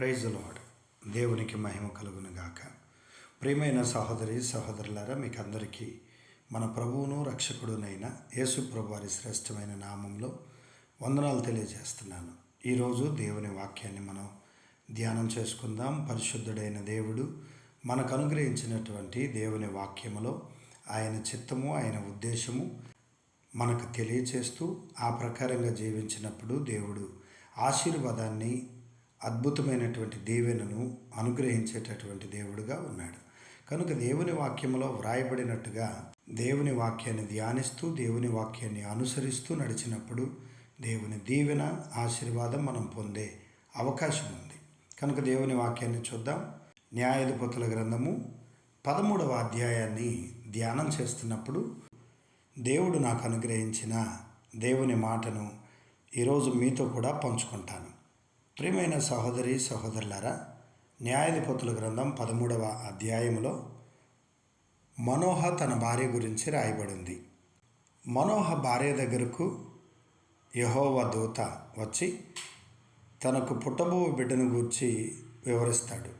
Praise lord దేవునికి మహిమ కలుగును గాక ప్రియమైన సహోదరి సహోదరులారా మీకు అందరికీ మన ప్రభువును రక్షకుడునైన యేసు ప్రభువారి శ్రేష్టమైన నామంలో వందనాలు తెలియజేస్తున్నాను. ఈరోజు దేవుని వాక్యాన్ని మనం ధ్యానం చేసుకుందాం. పరిశుద్ధుడైన దేవుడు మనకు అనుగ్రహించినటువంటి దేవుని వాక్యములో ఆయన చిత్తము ఆయన ఉద్దేశము మనకు తెలియచేస్తూ ఆ ప్రకారంగా జీవించినప్పుడు దేవుడు ఆశీర్వాదాన్ని అద్భుతమైనటువంటి దీవెనను అనుగ్రహించేటటువంటి దేవుడుగా ఉన్నాడు. కనుక దేవుని వాక్యంలో వ్రాయబడినట్టుగా దేవుని వాక్యాన్ని ధ్యానిస్తూ దేవుని వాక్యాన్ని అనుసరిస్తూ నడిచినప్పుడు దేవుని దీవెన ఆశీర్వాదం మనం పొందే అవకాశం ఉంది. కనుక దేవుని వాక్యాన్ని చూద్దాం. న్యాయాధిపతుల గ్రంథము పదమూడవ అధ్యాయాన్ని ధ్యానం చేస్తున్నప్పుడు దేవుడు నాకు అనుగ్రహించిన దేవుని మాటను ఈరోజు మీతో కూడా పంచుకుంటాను. ప్రియమైన సహోదరి సహోదరులారా న్యాయాధిపతుల గ్రంథం పదమూడవ అధ్యాయంలో మనోహ తన భార్య గురించి రాయబడింది. మనోహ భార్య దగ్గరకు యహోవ దూత వచ్చి తనకు పుట్టబో బిడ్డను గూర్చి వివరిస్తాడు.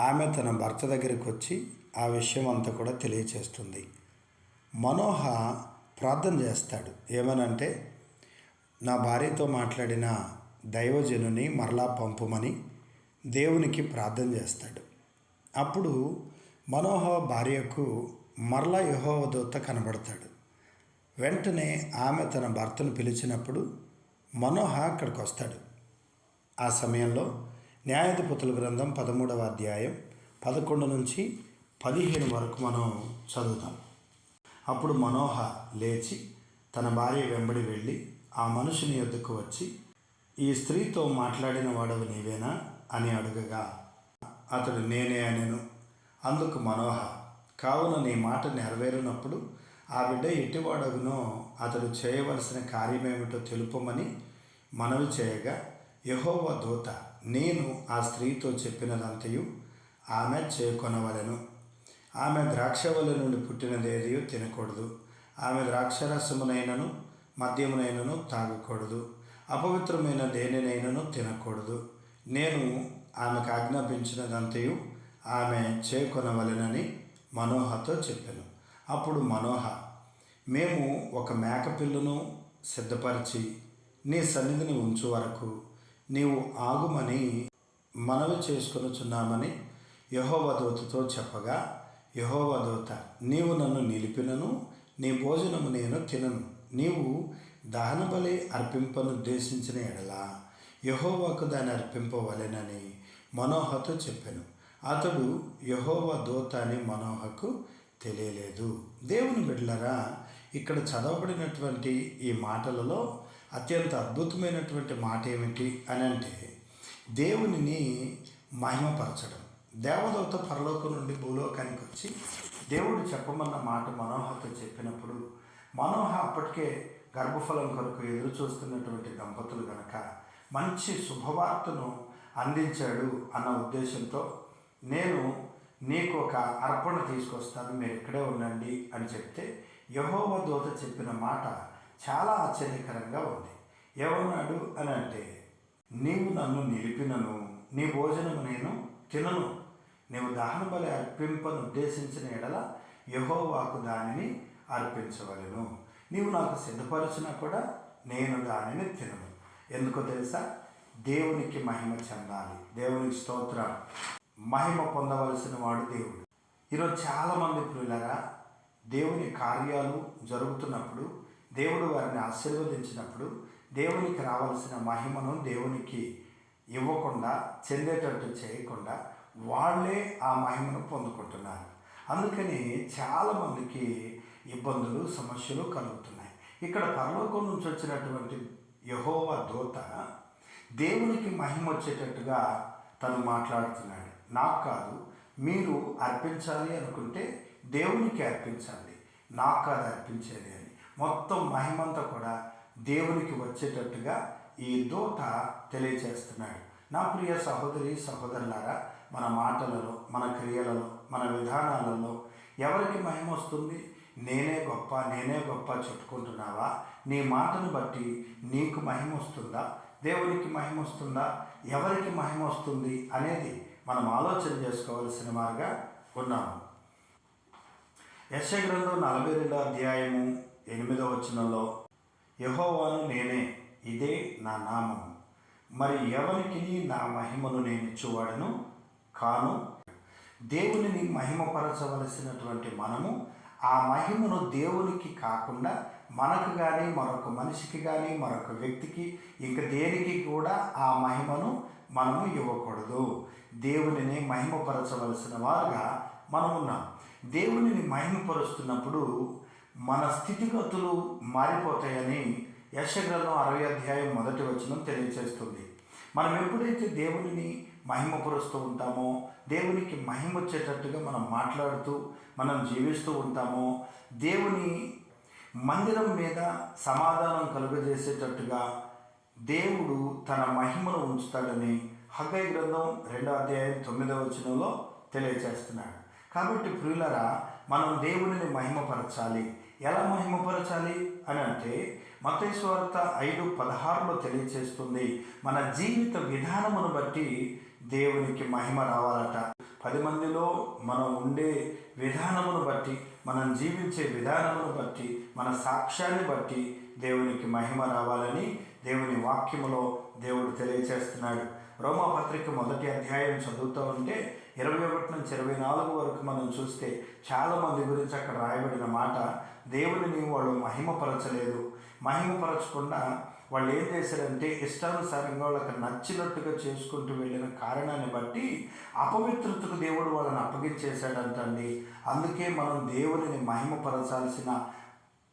ఆమె తన భర్త దగ్గరికి వచ్చి ఆ విషయం అంతా కూడా తెలియచేస్తుంది. మనోహ ప్రార్థన చేస్తాడు. ఏమనంటే నా భార్యతో మాట్లాడిన దైవజనుని మరలా పంపుమని దేవునికి ప్రార్థన చేస్తాడు. అప్పుడు మనోహ భార్యకు మరలా యహోవదూత కనబడతాడు. వెంటనే ఆమె తన భర్తను పిలిచినప్పుడు మనోహ అక్కడికి వస్తాడు ఆ సమయంలో న్యాయాధిపతుల గ్రంథం పదమూడవ అధ్యాయం పదకొండు నుంచి పదిహేను వరకు మనం చదువుతాం. అప్పుడు మనోహ లేచి తన భార్య వెంబడి వెళ్ళి ఆ మనుషుని యొద్దకు వచ్చి ఈ స్త్రీతో మాట్లాడిన వాడవు నీవేనా? అని అడగగా అతడు నేనే అనెను. అందుకు మనోహ కావున నీ మాట నెరవేరినప్పుడు ఆ బిడ్డ ఎట్టివాడగునో అతడు చేయవలసిన కార్యమేమిటో తెలుపమని మనవి చేయగా యహోవ దూత నేను ఆ స్త్రీతో చెప్పినదంతయు ఆమె చేకొనవలెను. ఆమె ద్రాక్షవల నుండి పుట్టినదేది తినకూడదు. ఆమె ద్రాక్షరసమునైనను మద్యమునైనను తాగకూడదు. అపవిత్రమైన దేనినైనను తినకూడదు. నేను ఆమెకు ఆజ్ఞాపించినదంతయు ఆమె చేకొనవలెనని మనోహతో చెప్పాను. అప్పుడు మనోహ మేము ఒక మేకపిల్లను సిద్ధపరిచి నీ సన్నిధిని ఉంచు వరకు నీవు ఆగుమని మనవి చేసుకొనుచున్నామని యహోవదూతతో చెప్పగా యహోవదూత నీవు నన్ను నిలిపినను నీ భోజనము నేను తినను. నీవు దహనబలి అర్పింపనుద్దేశించిన ఎడల యహోవాకు దాన్ని అర్పింపవలెనని మనోహతో చెప్పాను. అతడు యహోవ దోత అని మనోహకు తెలియలేదు. దేవుని బిడ్డలరా ఇక్కడ చదవబడినటువంటి ఈ మాటలలో అత్యంత అద్భుతమైనటువంటి మాట ఏమిటి అని అంటే దేవునిని మహిమపరచడం. దేవదూత పరలోకం నుండి భూలోకానికి వచ్చి దేవుడు చెప్పమన్న మాట మనోహతో చెప్పినప్పుడు మనోహ అప్పటికే గర్భఫలం కొరకు ఎదురు చూస్తున్నటువంటి దంపతులు కనుక మంచి శుభవార్తను అందించాడు అన్న ఉద్దేశంతో నేను నీకు ఒక అర్పణ తీసుకొస్తాను మీరు ఇక్కడే ఉండండి అని చెప్తే యహోవ దూత చెప్పిన మాట చాలా ఆశ్చర్యకరంగా ఉంది. ఏమన్నాడు అని అంటే నీవు నన్ను నిలిపినను నీ భోజనము నేను తినను. నీవు దహన బలి అర్పింపను ఉద్దేశించిన ఎడల యహోవాకు దానిని అర్పించవలను. నీవు నాకు సిద్ధపరచినా కూడా నేను దానిని తినను. ఎందుకో తెలుసా? దేవునికి మహిమ చెందాలి. దేవునికి స్తోత్రం మహిమ పొందవలసిన వాడు దేవుడు. ఈరోజు చాలామంది పిల్లరా దేవుని కార్యాలు జరుగుతున్నప్పుడు దేవుడు వారిని ఆశీర్వదించినప్పుడు దేవునికి రావాల్సిన మహిమను దేవునికి ఇవ్వకుండా చెందేటట్టు చేయకుండా వాళ్ళే ఆ మహిమను పొందుకుంటున్నారు. అందుకని చాలామందికి ఇబ్బందులు సమస్యలు కలుగుతున్నాయి. ఇక్కడ పరలోకం నుంచి వచ్చినటువంటి యహోవ దూత దేవునికి మహిమ వచ్చేటట్టుగా తను మాట్లాడుతున్నాడు. నాకు కాదు మీరు అర్పించాలి అనుకుంటే దేవునికి అర్పించాలి నాకు కాదు అర్పించేది అని. మొత్తం మహిమంతా కూడా దేవునికి వచ్చేటట్టుగా ఈ దూత తెలియజేస్తున్నాడు నా ప్రియ సహోదరి సహోదరులారా మన మాటలలో మన క్రియలలో మన విధానాలలో ఎవరికి మహిమ వస్తుంది? నేనే గొప్ప నేనే గొప్ప చెప్పుకుంటున్నావా? నీ మాటను బట్టి నీకు మహిమ వస్తుందా? దేవునికి మహిమ వస్తుందా? ఎవరికి మహిమ వస్తుంది అనేది మనం ఆలోచన చేసుకోవాల్సిన వారుగా ఉన్నాము. యశగ్రంథం నలభై రెండో అధ్యాయము ఎనిమిదో వచనంలో యహోవాను నేనే ఇదే నా నామం మరి ఎవరికి నా మహిమను నేను ఇచ్చేవాడను? కాను దేవుని మహిమపరచవలసినటువంటి మనము ఆ మహిమను దేవునికి కాకుండా మనకు కానీ మరొక మనిషికి కానీ మరొక వ్యక్తికి ఇంక దేనికి కూడా ఆ మహిమను మనము ఇవ్వకూడదు. దేవునిని మహిమపరచవలసిన వారుగా మనం ఉన్నాం దేవునిని మహిమపరుస్తున్నప్పుడు మన స్థితిగతులు మారిపోతాయని యశగ్రంథం అరవై అధ్యాయం మొదటి వచనం తెలియజేస్తుంది మనం ఎప్పుడైతే దేవునిని మహిమపరుస్తూ ఉంటామో దేవునికి మహిమ వచ్చేటట్టుగా మనం మాట్లాడుతూ మనం జీవిస్తూ ఉంటామో దేవుని మందిరం మీద సమాధానం కలుగజేసేటట్టుగా దేవుడు తన మహిమను ఉంచుతాడని హగ్గై గ్రంథం రెండో అధ్యాయం తొమ్మిదవ వచనంలో తెలియజేస్తున్నాడు కాబట్టి ప్రియులరా మనం దేవునిని మహిమపరచాలి. ఎలా మహిమపరచాలి అని అంటే మతేశ్వార్త ఐదు పదహారులో తెలియచేస్తుంది మన జీవిత విధానమును బట్టి దేవునికి మహిమ రావాలట. పది మందిలో మనం ఉండే విధానమును బట్టి మనం జీవించే విధానమును బట్టి మన సాక్ష్యాన్ని బట్టి దేవునికి మహిమ రావాలని దేవుని వాక్యములో దేవుడు తెలియచేస్తున్నాడు. రోమాపత్రిక మొదటి అధ్యాయం చదువుతూ ఉంటే ఇరవై ఒకటి నుంచి ఇరవై నాలుగు వరకు మనం చూస్తే చాలామంది గురించి అక్కడ రాయబడిన మాట దేవుడిని వాళ్ళు మహిమపరచలేదు. మహిమపరచకుండా వాళ్ళు ఏం చేశారంటే ఇష్టానుసారంగా వాళ్ళకి నచ్చినట్టుగా చేసుకుంటూ వెళ్ళిన కారణాన్ని బట్టి అపవిత్రతకు దేవుడు వాళ్ళని అప్పగించేశాడంటండి. అందుకే మనం దేవుడిని మహిమపరచాల్సిన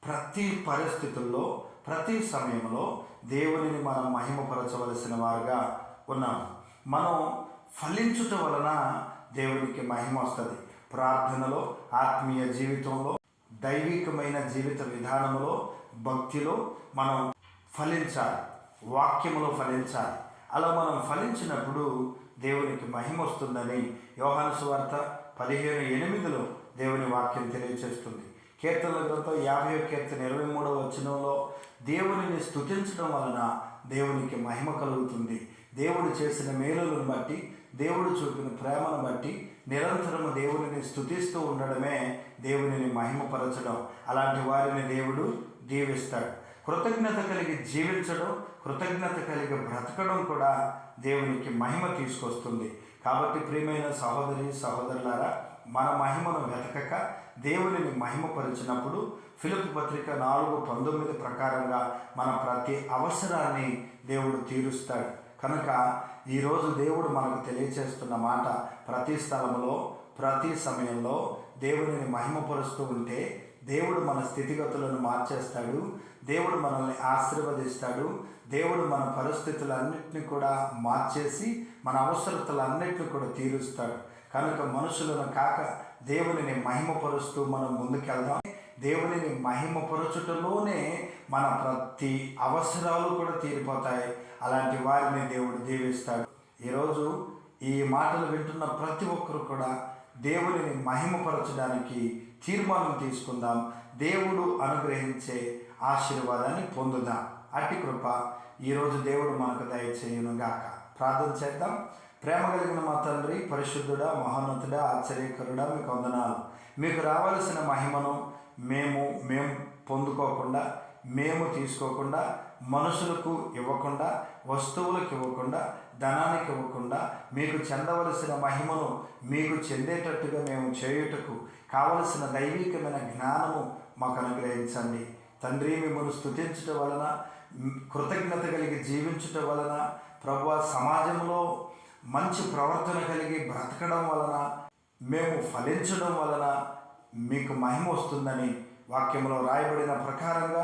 ప్రతి పరిస్థితుల్లో ప్రతి సమయంలో దేవునిని మనం మహిమపరచవలసిన వారుగా ఉన్నాము మనం ఫలించుట వలన దేవునికి మహిమ వస్తుంది. ప్రార్థనలో ఆత్మీయ జీవితంలో దైవికమైన జీవిత విధానంలో భక్తిలో మనం ఫలించాలి. వాక్యములో ఫలించాలి. అలా మనం ఫలించినప్పుడు దేవునికి మహిమ వస్తుందని యోహాను సువార్త పదిహేను ఎనిమిదిలో దేవుని వాక్యం తెలియచేస్తుంది. కీర్తనల గ్రంథం యాభై కీర్తన ఇరవై మూడవ వచనంలో దేవునిని స్థుతించడం వలన దేవునికి మహిమ కలుగుతుంది. దేవుడు చేసిన మేలులను బట్టి దేవుడు చూపిన ప్రేమను బట్టి నిరంతరము దేవునిని స్థుతిస్తూ ఉండడమే దేవునిని మహిమపరచడం. అలాంటి వారిని దేవుడు దీవిస్తాడు. కృతజ్ఞత కలిగి జీవించడం కృతజ్ఞత కలిగి బ్రతకడం కూడా దేవునికి మహిమ తీసుకొస్తుంది. కాబట్టి ప్రియమైన సహోదరి సహోదరులారా మన మహిమను వెతకక దేవునిని మహిమపరిచినప్పుడు ఫిలిప్ పత్రిక నాలుగు పంతొమ్మిది ప్రకారంగా మన ప్రతి అవసరాన్ని దేవుడు తీరుస్తాడు. కనుక ఈరోజు దేవుడు మనకు తెలియచేస్తున్న మాట ప్రతి స్థలంలో ప్రతి సమయంలో దేవునిని మహిమపరుస్తూ ఉంటే దేవుడు మన స్థితిగతులను మార్చేస్తాడు. దేవుడు మనల్ని ఆశీర్వదిస్తాడు. దేవుడు మన పరిస్థితులన్నింటినీ కూడా మార్చేసి మన అవసరతలన్నింటినీ కూడా తీరుస్తాడు. కనుక మనుషులను కాక దేవునిని మహిమపరుస్తూ మనం ముందుకెళ్దాం. దేవునిని మహిమపరచుటలోనే మన ప్రతి అవసరాలు కూడా తీరిపోతాయి. అలాంటి వారిని దేవుడు దీవిస్తాడు. ఈరోజు ఈ మాటలు వింటున్న ప్రతి ఒక్కరు కూడా దేవుడిని మహిమపరచడానికి తీర్మానం తీసుకుందాం. దేవుడు అనుగ్రహించే ఆశీర్వాదాన్ని పొందుదాం. అట్టి కృప ఈరోజు దేవుడు మనకు దయచేయునుగాక. ప్రార్థన చేద్దాం. ప్రేమ కలిగిన మా తండ్రి పరిశుద్ధుడా మహోన్నతుడా ఆశ్చర్యకరుడా మీకు వందనాలు. మీకు రావాల్సిన మహిమను మేము మేము పొందుకోకుండా మేము తీసుకోకుండా మనుషులకు ఇవ్వకుండా వస్తువులకు ఇవ్వకుండా ధనానికి ఇవ్వకుండా మీకు చెందవలసిన మహిమను మీకు చెందేటట్టుగా మేము చేయుటకు కావలసిన దైవికమైన జ్ఞానము మాకు అనుగ్రహించండి. తండ్రి మిమ్మల్ని స్థుతించటం వలన కృతజ్ఞత కలిగి జీవించటం వలన ప్రభు సమాజంలో మంచి ప్రవర్తన కలిగి బ్రతకడం వలన మేము ఫలించడం వలన మీకు మహిమ వస్తుందని వాక్యంలో రాయబడిన ప్రకారంగా